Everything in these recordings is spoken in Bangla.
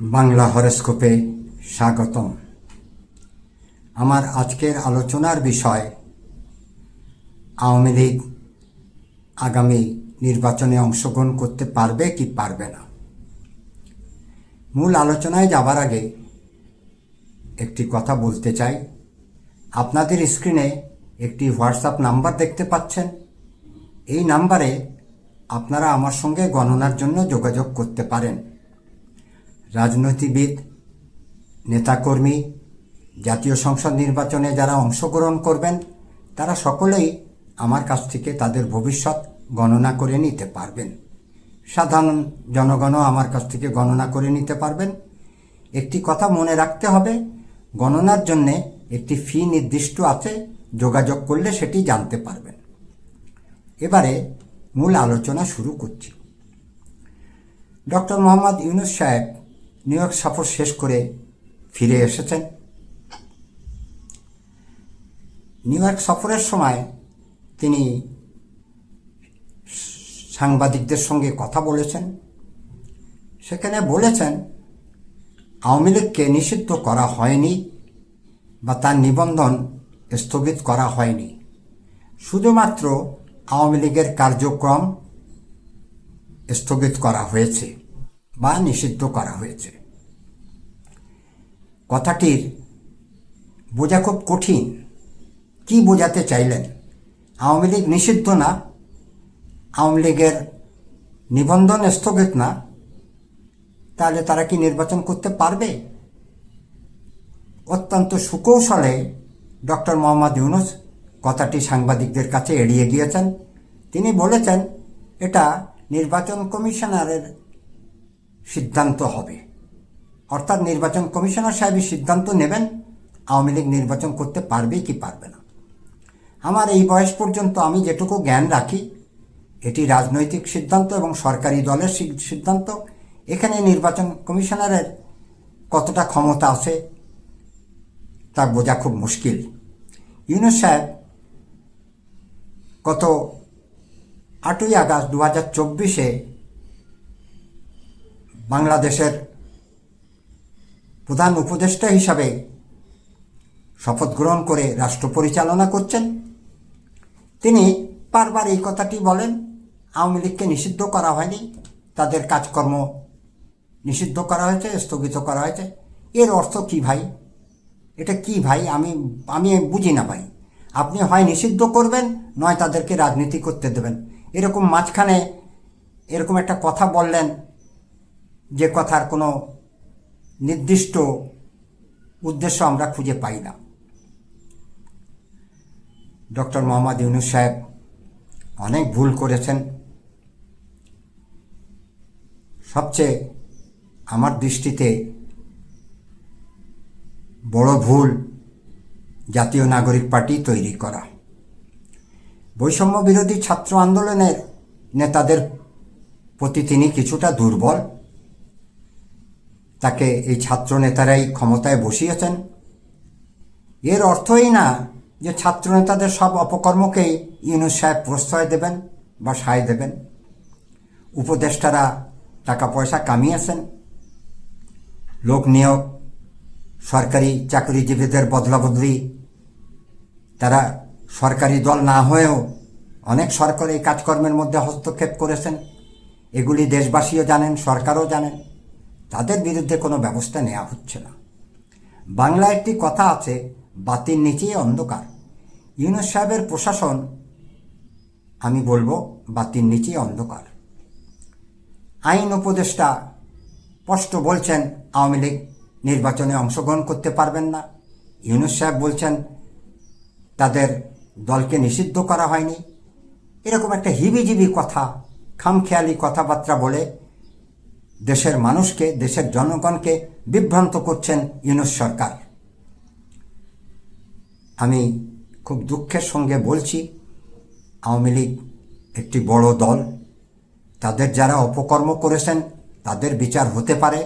বাংলা হরস্কোপে স্বাগতম। আমার আজকের আলোচনার বিষয়, আওয়ামী লীগ আগামী নির্বাচনে অংশগ্রহণ করতে পারবে কি পারবে না? মূল আলোচনায় যাবার আগে একটি কথা বলতে চাই। আপনাদের স্ক্রিনে একটি হোয়াটসঅ্যাপ নাম্বার দেখতে পাচ্ছেন। এই নাম্বারে আপনারা আমার সঙ্গে গণনার জন্য যোগাযোগ করতে পারেন। রাজনীতিবিদ নেতাকর্মী, জাতীয় সংসদ নির্বাচনে যারা অংশগ্রহণ করবেন, তারা সকলেই আমার কাছ থেকে তাদের ভবিষ্যৎ গণনা করে নিতে পারবেন। সাধারণ জনগণও আমার কাছ থেকে গণনা করে নিতে পারবেন। একটি কথা মনে রাখতে হবে, গণনার জন্যে একটি ফি নির্দিষ্ট আছে, যোগাযোগ করলে সেটি জানতে পারবেন। এবারে মূল আলোচনা শুরু করছি। ডক্টর মোহাম্মদ ইউনুস সাহেব নিউ ইয়র্ক সফর শেষ করে ফিরে এসেছেন। নিউ ইয়র্ক সফরের সময় তিনি সাংবাদিকদের সঙ্গে কথা বলেছেন। সেখানে বলেছেন, আওয়ামী লীগকে নিষিদ্ধ করা হয়নি বা তার নিবন্ধন স্থগিত করা হয়নি। শুধুমাত্র আওয়ামী লীগের কার্যক্রম স্থগিত করা হয়েছে বা নিষিদ্ধ করা হয়েছে। কথাটির বোঝা খুব কঠিন। কি বোঝাতে চাইলেন? আওয়ামী লীগ নিষিদ্ধ না? আওয়ামী লীগের নিবন্ধন স্থগিত না? তাহলে তারা কি নির্বাচন করতে পারবে? অত্যন্ত সুকৌশলে ডক্টর মোহাম্মদ ইউনুস কথাটি সাংবাদিকদের কাছে এড়িয়ে গিয়েছেন। তিনি বলেছেন, এটা নির্বাচন কমিশনারের সিদ্ধান্ত হবে। অর্থাৎ নির্বাচন কমিশনার সাহেবই সিদ্ধান্ত নেবেন, আওয়ামী লীগ নির্বাচন করতে পারবে কি পারবে না। আমার এই বয়স পর্যন্ত আমি যেটুকু জ্ঞান রাখি, এটি রাজনৈতিক সিদ্ধান্ত এবং সরকারি দলের সিদ্ধান্ত। এখানে নির্বাচন কমিশনারের কতটা ক্ষমতা আছে, তা বোঝা খুব মুশকিল। ইউনুস সাহেব গত আটই আগস্ট দু হাজার চব্বিশে বাংলাদেশের প্রধান উপদেষ্টা হিসাবে শপথ গ্রহণ করে রাষ্ট্র পরিচালনা করছেন। তিনি বারবার এই কথাটি বলেন, আওয়ামী লীগকে নিষিদ্ধ করা হয়নি, তাদের কাজকর্ম নিষিদ্ধ করা হয়েছে, স্থগিত করা হয়েছে। এর অর্থ কি ভাই? এটা কি ভাই? আমি আমি বুঝি না ভাই। আপনি হয় নিষিদ্ধ করবেন, নয় তাদেরকে রাজনীতি করতে দেবেন। এরকম মাঝখানে এরকম একটা কথা বললেন, যে কথার কোনো নির্দিষ্ট উদ্দেশ্য আমরা খুঁজে পাই না। ডক্টর মোহাম্মদ ইউনুস সাহেব অনেক ভুল করেছেন। সবচেয়ে আমার দৃষ্টিতে বড় ভুল জাতীয় নাগরিক পার্টি তৈরি করা। বৈষম্য বিরোধী ছাত্র আন্দোলনের নেতাদের প্রতি তিনি কিছুটা দুর্বল। তাকে এই ছাত্র নেতারাই ক্ষমতায় বসিয়েছেন। এর অর্থই না যে ছাত্র নেতাদের সব অপকর্মকেই ইউনুস সাহেব প্রশ্রয় দেবেন বা সায় দেবেন। উপদেষ্টারা টাকা পয়সা কামিয়েছেন। লোক নিয়োগ, সরকারি চাকরিজীবীদের বদলাবদলি, তারা সরকারি দল না হয়েও অনেক সরকার এই কাজকর্মের মধ্যে হস্তক্ষেপ করেছেন। এগুলি দেশবাসীও জানেন, সরকারও জানেন। তাদের বিরুদ্ধে কোনো ব্যবস্থা নেওয়া হচ্ছে না। বাংলা একটি কথা আছে, বাতির নিচেই অন্ধকার। ইউনুস সাহেবের প্রশাসন, আমি বলব, বাতির নিচেই অন্ধকার। আইন উপদেষ্টা স্পষ্ট বলছেন, আওয়ামী লীগ নির্বাচনে অংশগ্রহণ করতে পারবেন না। ইউনুস সাহেব বলছেন, তাদের দলকে নিষিদ্ধ করা হয়নি। এরকম একটা হিবিজিবি কথা, খামখেয়ালি কথাবার্তা বলে দেশের মানুষকে, দেশের জনগণকে বিভ্রান্ত করছেন ইউনুস সরকার। আমি খুব দুঃখের সঙ্গে বলছি, আওয়ামী লীগ একটি বড় দল। তাদের যারা অপকর্ম করেছেন, তাদের বিচার হতে পারে,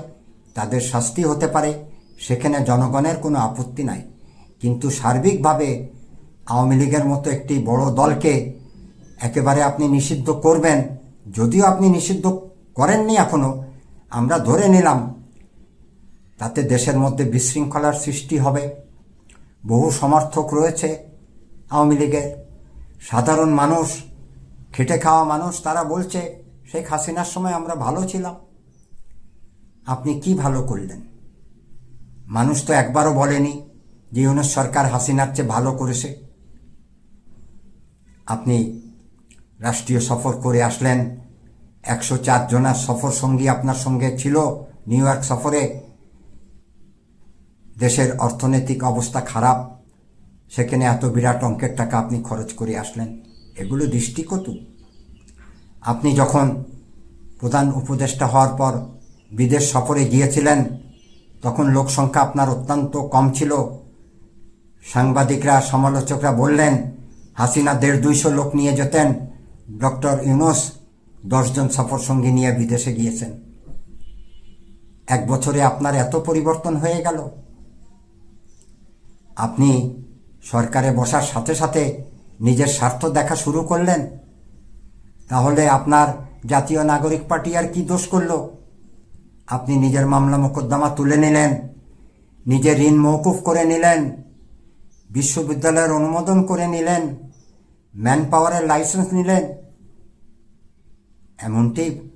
তাদের শাস্তি হতে পারে, সেখানে জনগণের কোনো আপত্তি নাই। কিন্তু সার্বিকভাবে আওয়ামী লীগের মতো একটি বড় দলকে একেবারে আপনি নিষিদ্ধ করবেন, যদিও আপনি নিষিদ্ধ করেননি এখনও আমরা ধরে নিলাম, তাতে দেশের মধ্যে বিশৃঙ্খলার সৃষ্টি হবে। বহু সমর্থক রয়েছে, আওয়ামী লীগের। সাধারণ মানুষ, খেটে খাওয়া মানুষ, তারা বলছে, শেখ হাসিনার সময় আমরা ভালো ছিলাম। আপনি কি ভালো করলেন? মানুষ তো একবারও বলেনি যে ইউনুস সরকার হাসিনার চেয়ে ভালো করেছে। আপনি রাষ্ট্রীয় সফর করে আসলেন একশো চার জনার সফর সঙ্গী আপনার সঙ্গে ছিল নিউ ইয়র্ক সফরে। দেশের অর্থনৈতিক অবস্থা খারাপ। সেখানে এত বিরাট অঙ্কের টাকা আপনি খরচ করে আসলেন। এগুলো দৃষ্টিকটু। আপনি যখন প্রধান উপদেষ্টা হওয়ার পর বিদেশ সফরে গিয়েছিলেন, তখন লোক সংখ্যা আপনার অত্যন্ত কম ছিল। সাংবাদিকরা, সমালোচকরা বললেন, হাসিনা দেড় দুইশো লোক নিয়ে যেতেন। ডক্টর ইউনুস দশজন সফর সঙ্গী নিয়ে বিদেশে গিয়েছেন। এক বছরে আপনার এত পরিবর্তন হয়ে গেল। আপনি সরকারে বসার সাথে সাথে নিজের স্বার্থ দেখা শুরু করলেন। তাহলে আপনার জাতীয় নাগরিক পার্টি আর কি দোষ করল? আপনি নিজের মামলা মোকদ্দমা তুলে নিলেন, নিজের ঋণ মৌকুফ করে নিলেন, বিশ্ববিদ্যালয়ের অনুমোদন করে নিলেন ম্যান পাওয়ারের লাইসেন্স নিলেন। এমনটি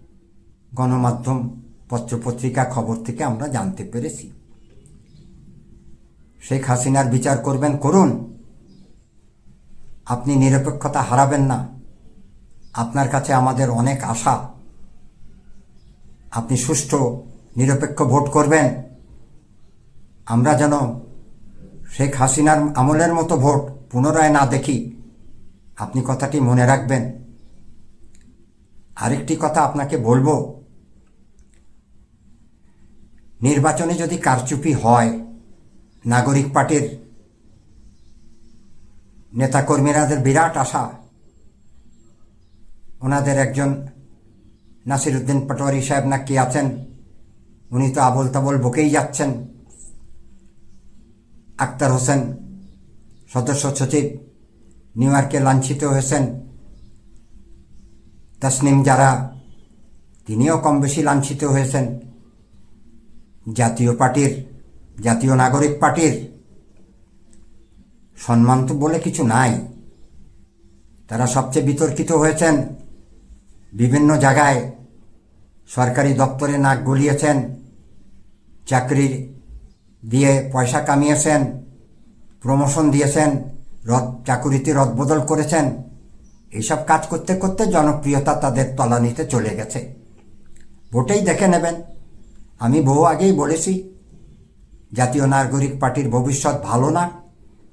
গণমাধ্যম পত্রপত্রিকা খবর থেকে আমরা জানতে পেরেছি। শেখ হাসিনার বিচার করবেন, করুন। আপনি নিরপেক্ষতা হারাবেন না। আপনার কাছে আমাদের অনেক আশা। আপনি সুষ্ঠু, নিরপেক্ষ ভোট করবেন। আমরা যেন শেখ হাসিনার আমলের মতো ভোট পুনরায় না দেখি। আপনি কথাটি মনে রাখবেন। আরেকটি কথা আপনাকে বলব। নির্বাচনে যদি কারচুপি হয়, নাগরিক পার্টির নেতাকর্মীরাদের বিরাট আশা, ওনাদের একজন নাসিরুদ্দিন পাটোয়ারি সাহেব না কি আছেন, উনি তো আবল তাবল বকেই যাচ্ছেন। আক্তার হোসেন সদস্য সচিব, নিউ ইয়র্কে লাঞ্ছিত হয়েছেন। তসনিম যারা, তিনিও কম বেশি লাঞ্ছিত হয়েছেন। জাতীয় পার্টির, জাতীয় নাগরিক পার্টির সম্মান তো বলে কিছু নাই। তারা সবচেয়ে বিতর্কিত হয়েছেন। বিভিন্ন জায়গায় সরকারি দপ্তরে নাক গলিয়েছেন, চাকরি দিয়ে পয়সা কামিয়েছেন, প্রমোশন দিয়েছেন, রদ চাকুরিতে রদবদল করেছেন। এইসব কাজ করতে করতে জনপ্রিয়তা তাদের তলানিতে চলে গেছে। ভোটেই দেখে নেবেন। আমি বহু আগেই বলেছি, জাতীয় নাগরিক পার্টির ভবিষ্যৎ ভালো না।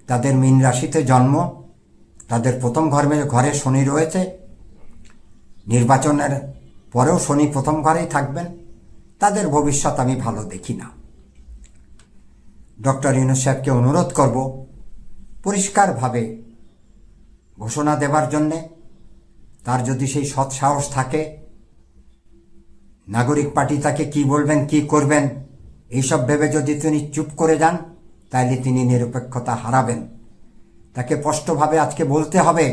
তাদের মীন রাশিতে জন্ম, তাদের প্রথম ঘরে ঘরে শনি রয়েছে। নির্বাচনের পরেও শনি প্রথম ঘরেই থাকবেন। তাদের ভবিষ্যৎ আমি ভালো দেখি না। ডক্টর ইউনুস সাহেবকে অনুরোধ করব, পরিষ্কারভাবে ঘোষণা দেবার জন্যে তার যদি সেই সৎ সাহস থাকে, নাগরিক পার্টি তাকে কি বলবেন, কি করবেন, এইসব ভেবে যদি তিনি চুপ করে যান তাহলে তিনি নিরপেক্ষতা হারাবেন। তাকে স্পষ্টভাবে আজকে বলতে হবে,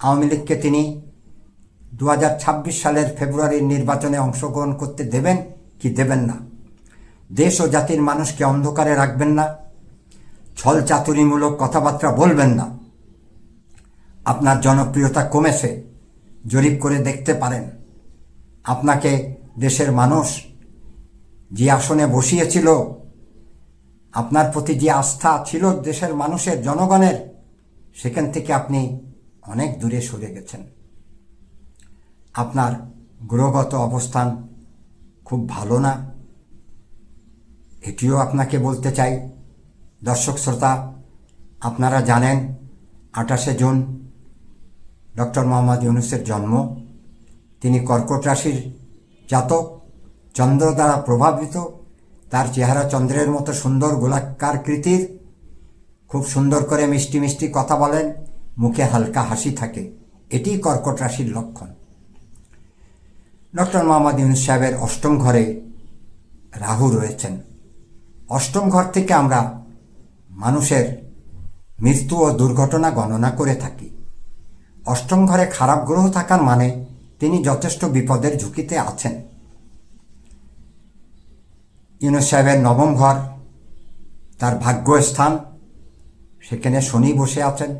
আওয়ামী লীগকে তিনি দু হাজার ছাব্বিশ সালের ফেব্রুয়ারির নির্বাচনে অংশগ্রহণ করতে দেবেন কি দেবেন না? দেশ ও জাতির মানুষকে অন্ধকারে রাখবেন না ছল চাতুরিমূলক কথাবার্তা বলবেন না। আপনার জনপ্রিয়তা কমেছে। জরিপ করে দেখতে পারেন। আপনাকে দেশের মানুষ যে আসনে বসিয়েছিল, আপনার প্রতি যে আস্থা ছিল দেশের মানুষের, জনগণের, সেখান থেকে আপনি অনেক দূরে সরে গেছেন। আপনার গ্রহগত অবস্থান খুব ভালো না। এটিও আপনাকে বলতে চাই, দর্শক শ্রোতা, আপনারা জানেন, আঠাশে জুন ডক্টর মোহাম্মদ ইউনুসের জন্ম। তিনি কর্কট রাশির জাতক, চন্দ্র দ্বারা প্রভাবিত। তার চেহারা চন্দ্রের মতো সুন্দর গোলাকার কৃতির। খুব সুন্দর করে মিষ্টি মিষ্টি কথা বলেন, মুখে হালকা হাসি থাকে। এটি কর্কট রাশির লক্ষণ। ডক্টর মোহাম্মদ ইউনুস সাহেবের অষ্টম ঘরে রাহু রয়েছেন। অষ্টম ঘর থেকে আমরা মানুষের মৃত্যু ও দুর্ঘটনা গণনা করে থাকি। অষ্টম ঘরে খারাপ গ্রহ থাকার মানে তিনি যথেষ্ট বিপদের ঝুঁকিতে আছেন। ইউনুস সাহেবের নবম ঘর, তার ভাগ্যস্থান, সেখানে শনি বসে আছেন।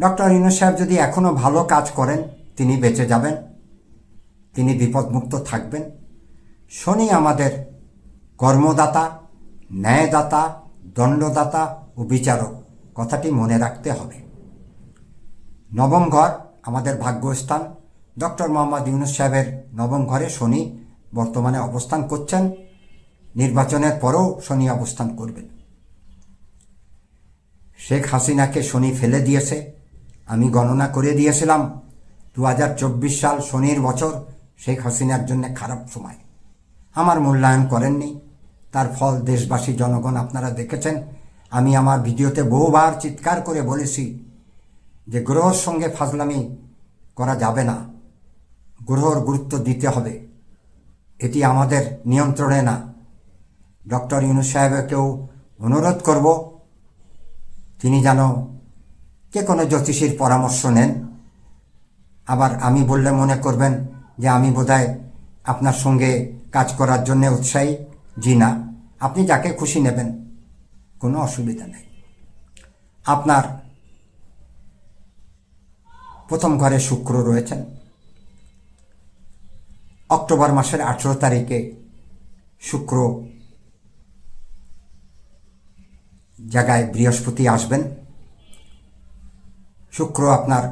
ডক্টর ইউনুস সাহেব যদি এখনও ভালো কাজ করেন, তিনি বেঁচে যাবেন। তিনি বিপদমুক্ত থাকবেন। শনি আমাদের কর্মদাতা, ন্যায়দাতা, দণ্ডদাতা ও বিচারক। কথাটি মনে রাখতে হবে। নবম ঘর, আমাদের ভাগ্যস্থান। ডক্টর মোহাম্মদ ইউনুস সাহেবের নবম ঘরে শনি বর্তমানে অবস্থান করছেন। নির্বাচনের পরেও শনি অবস্থান করবেন শেখ হাসিনাকে শনি ফেলে দিয়েছে। আমি গণনা করে দিয়েছিলাম দু হাজার চব্বিশ সাল শনির বছর শেখ হাসিনার জন্য খারাপ সময়। আমার মূল্যায়ন করেননি। তার ফল দেশবাসী, জনগণ আপনারা দেখেছেন। আমি আমার ভিডিওতে বহুবার চিৎকার করে বলেছি যে গ্রহর সঙ্গে ফাজলামি করা যাবে না। গ্রহর গুরুত্ব দিতে হবে। এটি আমাদের নিয়ন্ত্রণে না। ডক্টর ইউনুস সাহেবকেও অনুরোধ করব, তিনি যেন যে কোনো জ্যোতিষীর পরামর্শ নেন। আবার আমি বললে মনে করবেন যে আমি বোধহয় আপনার সঙ্গে কাজ করার জন্য উৎসাহী। জি না, আপনি যাকে খুশি নেবেন, কোনো অসুবিধা নেই। আপনার প্রথম ঘরে শুক্র রয়েছেন। অক্টোবর মাসের আঠেরো তারিখে শুক্র জায়গায় বৃহস্পতি আসবেন। শুক্র আপনার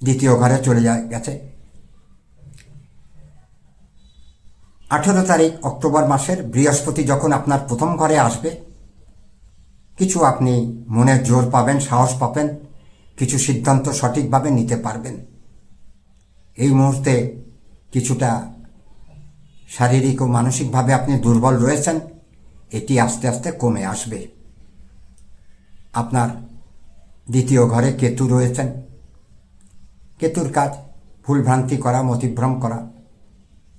দ্বিতীয় ঘরে চলে গেছে। আঠেরো তারিখ অক্টোবর মাসের বৃহস্পতি যখন আপনার প্রথম ঘরে আসবে, কিছু আপনি মনের জোর পাবেন, সাহস পাবেন। কিছু সিদ্ধান্ত সঠিকভাবে নিতে পারবেন। এই মুহূর্তে কিছুটা শারীরিক ও মানসিকভাবে আপনি দুর্বল রয়েছেন, এটি আস্তে আস্তে কমে আসবে। আপনার দ্বিতীয় ঘরে কেতু রয়েছেন। কেতুর কাজ ভুলভ্রান্তি করা, মতিভ্রম করা,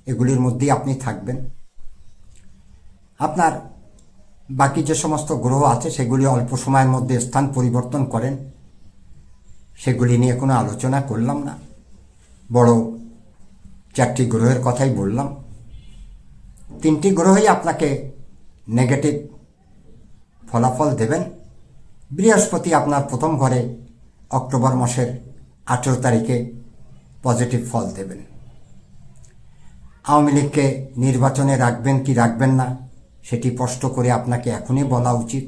এগুলির মধ্যেই আপনি থাকবেন। আপনার বাকি যে সমস্ত গ্রহ আছে, সেগুলি অল্প সময়ের মধ্যে স্থান পরিবর্তন করেন। সেগুলি নিয়ে কোনো আলোচনা করলাম না। বড় চারটি গ্রহের কথাই বললাম। তিনটি গ্রহই আপনাকে নেগেটিভ ফলাফল দেবেন। বৃহস্পতি আপনার প্রথম ঘরে অক্টোবর মাসের আঠেরো তারিখে পজিটিভ ফল দেবেন। আওয়ামী লীগকে নির্বাচনে রাখবেন কি রাখবেন না, সেটি স্পষ্ট করে আপনাকে এখনই বলা উচিত।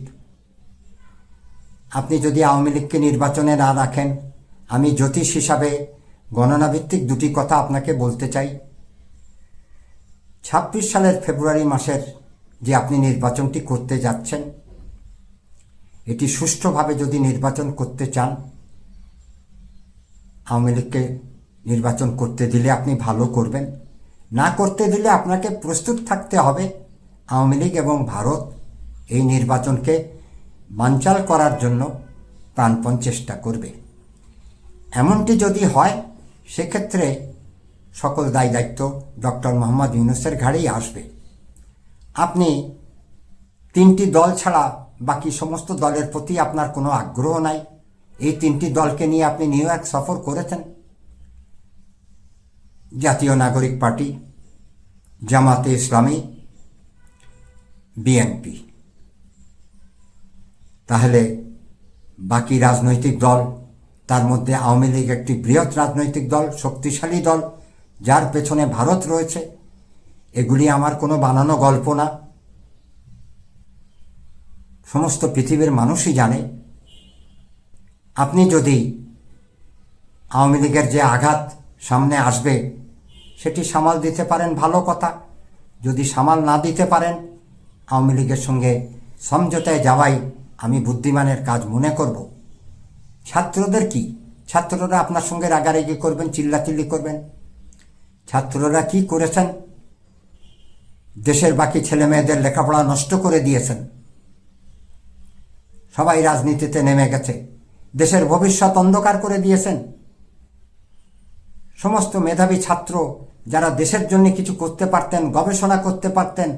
আপনি যদি আওয়ামী লীগকে নির্বাচনে না রাখেন, আমি জ্যোতিষ হিসাবে গণনাভিত্তিক দুটি কথা আপনাকে বলতে চাই। ছাব্বিশ সালের ফেব্রুয়ারি মাসের যে আপনি নির্বাচনটি করতে যাচ্ছেন, এটি সুষ্ঠুভাবে যদি নির্বাচন করতে চান, আওয়ামী লীগকে নির্বাচন করতে দিলে আপনি ভালো করবেন। না করতে দিলে আপনাকে প্রস্তুত থাকতে হবে আওয়ামী লীগ এবং ভারত এই নির্বাচনকে বানচাল করার জন্য প্রাণপণ চেষ্টা করবে। এমনটি যদি হয়, সেক্ষেত্রে সকল দায় দায়িত্ব ডক্টর মোহাম্মদ ইউনুসের ঘাড়েই আসবে। আপনি তিনটি দল ছাড়া বাকি সমস্ত দলের প্রতি আপনার কোনো আগ্রহ নাই। এই তিনটি দলকে নিয়ে আপনি নিউ ইয়র্ক সফর করেছেন। জাতীয় নাগরিক পার্টি, জামাতে ইসলামী, বিএনপি। তাহলে বাকি রাজনৈতিক দল, তার মধ্যে আওয়ামী লীগ একটি বৃহৎ রাজনৈতিক দল, শক্তিশালী দল, যার পেছনে ভারত রয়েছে, এগুলি আমার কোনো বানানো গল্প না। সমস্ত পৃথিবীর মানুষই জানে, আপনি যদি আওয়ামী লীগের যে আঘাত সামনে আসবে, সেটি সামাল দিতে পারেন ভালো কথা, যদি সামাল না দিতে পারেন, আওয়ামী লীগের সঙ্গে সমঝোতায় যাওয়াই আমি বুদ্ধিমানের কাজ মনে করব। ছাত্রদের কি? ছাত্ররা আপনার সঙ্গে রাগারাগি করবেন, চিল্লাচিল্লি করবেন। ছাত্ররা কি করেছেন? দেশের বাকি ছেলে মেয়েদের লেখাপড়া নষ্ট করে দিয়েছেন। সবাই রাজনীতিতে নেমে গেছে। দেশের ভবিষ্যৎ অন্ধকার করে দিয়েছেন। সমস্ত মেধাবী ছাত্র যারা দেশের জন্য কিছু করতে পারতেন, গবেষণা করতে পারতেন,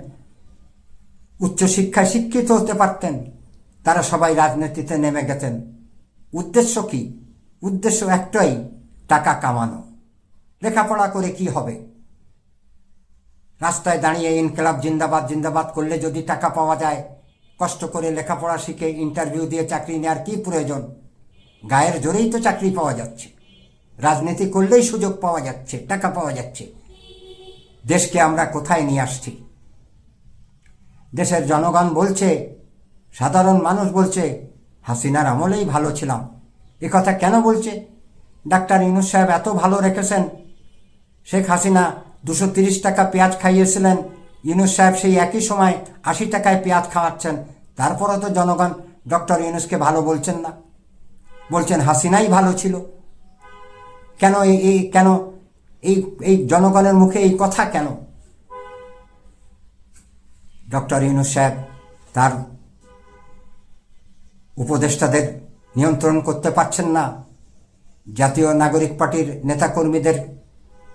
উচ্চশিক্ষায় শিক্ষিত হতে পারতেন তারা সবাই রাজনীতিতে নেমে গেছেন। উদ্দেশ্য কি? উদ্দেশ্য একটাই, টাকা কামানো। লেখাপড়া করে কি হবে? রাস্তায় দাঁড়িয়ে ইনকেলাব জিন্দাবাদ জিন্দাবাদ করলে যদি টাকা পাওয়া যায়, কষ্ট করে লেখাপড়া শিখে ইন্টারভিউ দিয়ে চাকরি নেওয়ার কি প্রয়োজন? গায়ের জোরেই তো চাকরি পাওয়া যাচ্ছে। রাজনীতি করলেই সুযোগ পাওয়া যাচ্ছে, টাকা পাওয়া যাচ্ছে। দেশকে আমরা কোথায় নিয়ে আসছি? দেশের জনগণ বলছে সাধারণ মানুষ বলছে, হাসিনার আমলেই ভালো ছিলাম। এ কথা কেন বলছে? ডাক্তার ইউনুস সাহেব এত ভালো রেখেছেন। শেখ হাসিনা দুশো তিরিশ টাকা পেঁয়াজ খাইয়েছিলেন। ইউনুস সাহেব সেই একই সময় আশি টাকায় পেঁয়াজ খাওয়াচ্ছেন। তারপরও তো জনগণ ডক্টর ইউনুসকে ভালো বলছেন না। বলছেন হাসিনাই ভালো ছিল। কেন এই এই, কেন এই এই জনগণের মুখে এই কথা কেন? ডক্টর ইউনুস সাহেব তার উপদেষ্টাদের নিয়ন্ত্রণ করতে পারছেন না। জাতীয় নাগরিক পার্টির নেতাকর্মীদের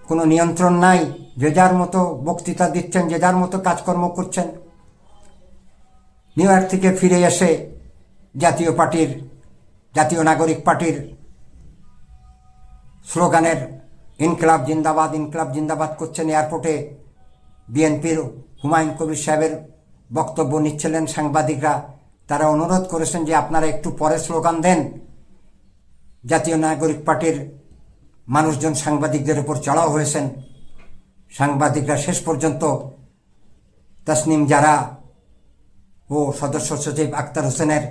কোনো নিয়ন্ত্রণ নাই। যে যার মতো বক্তৃতা দিচ্ছেন, যে যার মতো কাজকর্ম করছেন। নিউ ইয়র্ক থেকে ফিরে এসে জাতীয় পার্টির, জাতীয় নাগরিক পার্টির স্লোগানের ইনকলাব জিন্দাবাদ ইনকলাব জিন্দাবাদ করছেন এয়ারপোর্টে বিএনপির হুমায়ুন কবির সাহেবের বক্তব্য নিচ্ছিলেন সাংবাদিকরা। তারা অনুরোধ করেছেন যে আপনারা একটু পরে স্লোগান দেন। জাতীয় নাগরিক পার্টির মানুষজন সাংবাদিকদের উপর চড়াও হয়েছেন। সাংবাদিকরা শেষ পর্যন্ত তসনিম যারা ও সদস্য সচিব আক্তার হোসেনের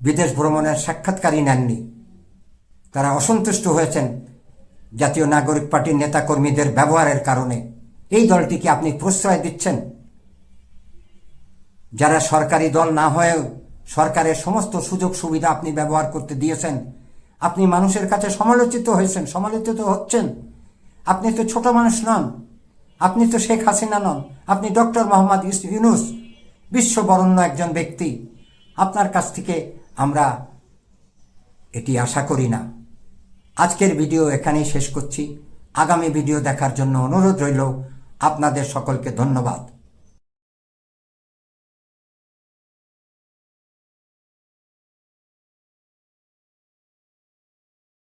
বিদেশ ভ্রমণের সাক্ষাৎকারই নেননি। তারা অসন্তুষ্ট হয়েছেন জাতীয় নাগরিক পার্টির নেতাকর্মীদের ব্যবহারের কারণে। এই দলটিকে আপনি প্রশ্রয় দিচ্ছেন? যারা সরকারি দল না হয়েও সরকারের সমস্ত সুযোগ সুবিধা আপনি ব্যবহার করতে দিয়েছেন, আপনি মানুষের কাছে সমালোচিত হয়েছেন, সমালোচিত হচ্ছেন। আপনি তো ছোট মানুষ নন, আপনি তো শেখ হাসিনা নন, আপনি ডক্টর মোহাম্মদ ইউনুস, বিশ্ববরণ্য একজন ব্যক্তি। আপনার কাছ থেকে আমরা এটি আশা করি না। আজকের ভিডিও এখানেই শেষ করছি। আগামী ভিডিও দেখার জন্য অনুরোধ রইল। আপনাদের সকলকে ধন্যবাদ।